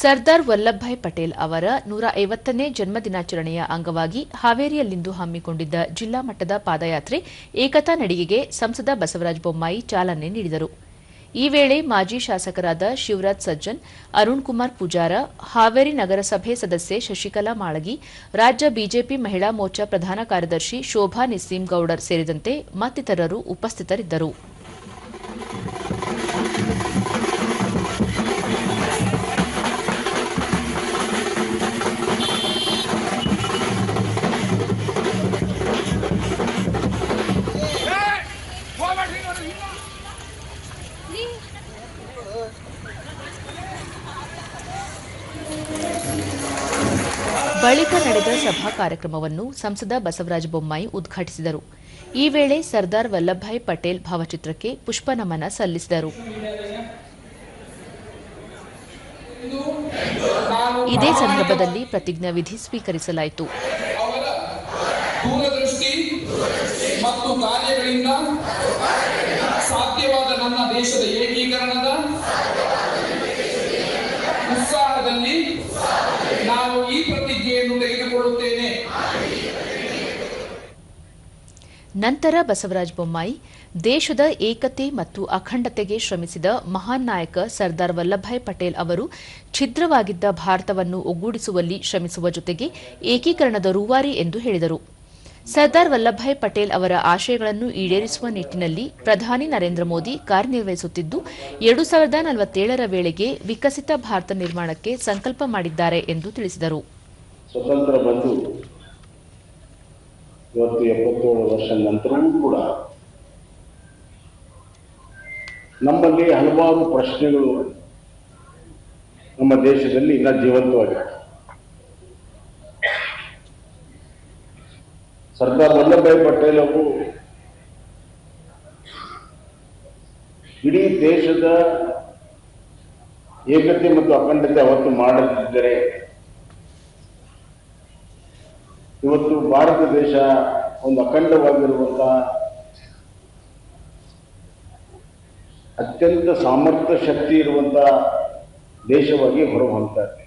ಸರ್ದಾರ್ ವಲ್ಲಭಭಾಯ್ ಪಟೇಲ್ ಅವರ ನೂರ ಐವತ್ತನೇ ಜನ್ಮದಿನಾಚರಣೆಯ ಅಂಗವಾಗಿ ಹಾವೇರಿಯಲ್ಲಿಂದು ಹಮ್ಮಿಕೊಂಡಿದ್ದ ಜಿಲ್ಲಾ ಮಟ್ಟದ ಪಾದಯಾತ್ರೆ ಏಕತಾ ನಡಿಗೆಗೆ ಸಂಸದ ಬಸವರಾಜ ಬೊಮ್ಮಾಯಿ ಚಾಲನೆ ನೀಡಿದರು. ಈ ವೇಳೆ ಮಾಜಿ ಶಾಸಕರಾದ ಶಿವರಾಜ್ ಸಜ್ಜನ್, ಅರುಣ್ ಕುಮಾರ್ ಪೂಜಾರ, ಹಾವೇರಿ ನಗರಸಭೆ ಸದಸ್ಯೆ ಶಶಿಕಲಾ ಮಾಳಗಿ, ರಾಜ್ಯ ಬಿಜೆಪಿ ಮಹಿಳಾ ಮೋರ್ಚಾ ಪ್ರಧಾನ ಕಾರ್ಯದರ್ಶಿ ಶೋಭಾ ನಿಸ್ಸೀಂ ಗೌಡರ್ ಸೇರಿದಂತೆ ಮತ್ತಿತರರು ಉಪಸ್ಥಿತರಿದ್ದರು. ಬಳಿಕ ನಡೆದ ಸಭಾ ಕಾರ್ಯಕ್ರಮವನ್ನು ಸಂಸದ ಬಸವರಾಜ ಬೊಮ್ಮಾಯಿ ಉದ್ಘಾಟಿಸಿದರು. ಈ ವೇಳೆ ಸರ್ದಾರ್ ವಲ್ಲಭಭಾಯ್ ಪಟೇಲ್ ಭಾವಚಿತ್ರಕ್ಕೆ ಪುಷ್ಪನಮನ ಸಲ್ಲಿಸಿದರು. ಇದೇ ಸಂದರ್ಭದಲ್ಲಿ ಸ್ವೀಕರಿಸಲಾಯಿತು. ದೂರದೃಷ್ಟಿ ಮತ್ತು ಕಾರ್ಯಗಳಿಂದ ಸಾಧ್ಯವಾದ ನನ್ನ ದೇಶದ ಏಕೀಕರಣದ ನಂತರ ಬಸವರಾಜ ಬೊಮ್ಮಾಯಿ ದೇಶದ ಏಕತೆ ಮತ್ತು ಅಖಂಡತೆಗೆ ಶ್ರಮಿಸಿದ ಮಹಾನ್ ನಾಯಕ ಸರ್ದಾರ್ ವಲ್ಲಭಭಾಯ್ ಪಟೇಲ್ ಅವರು ಛಿದ್ರವಾಗಿದ್ದ ಭಾರತವನ್ನು ಒಗ್ಗೂಡಿಸುವಲ್ಲಿ ಶ್ರಮಿಸುವ ಜೊತೆಗೆ ಏಕೀಕರಣದ ರೂವಾರಿ ಎಂದು ಹೇಳಿದರು. ಸರ್ದಾರ್ ವಲ್ಲಭಭಾಯ್ ಪಟೇಲ್ ಅವರ ಆಶಯಗಳನ್ನು ಈಡೇರಿಸುವ ನಿಟ್ಟಿನಲ್ಲಿ ಪ್ರಧಾನಿ ನರೇಂದ್ರ ಮೋದಿ ಕಾರ್ಯನಿರ್ವಹಿಸುತ್ತಿದ್ದು, ಎರಡು ಸಾವಿರದ ನಲವತ್ತೇಳರ ವೇಳೆಗೆ ವಿಕಸಿತ ಭಾರತ ನಿರ್ಮಾಣಕ್ಕೆ ಸಂಕಲ್ಪ ಮಾಡಿದ್ದಾರೆ ಎಂದು ತಿಳಿಸಿದರು. ಇವತ್ತು ಎಪ್ಪತ್ತೇಳು ವರ್ಷ ನಂತರವೂ ಕೂಡ ನಮ್ಮಲ್ಲಿ ಹಲವಾರು ಪ್ರಶ್ನೆಗಳು ನಮ್ಮ ದೇಶದಲ್ಲಿ ಇನ್ನ ಜೀವಂತವಾಗಿವೆ ಸರ್ದಾರ್ ವಲ್ಲಭಭಾಯ್ ಪಟೇಲ್ ಅವರು ಇಡೀ ದೇಶದ ಏಕತೆ ಮತ್ತು ಅಖಂಡತೆ ಅವತ್ತು ಮಾಡದಿದ್ದರೆ ಇವತ್ತು ಭಾರತ ದೇಶ ಒಂದು ಅಖಂಡವಾಗಿರುವಂತಹ ಅತ್ಯಂತ ಸಾಮರ್ಥ್ಯ ಶಕ್ತಿ ಇರುವಂತಹ ದೇಶವಾಗಿ ಹೊರಹೊಮ್ತಾ ಇದೆ.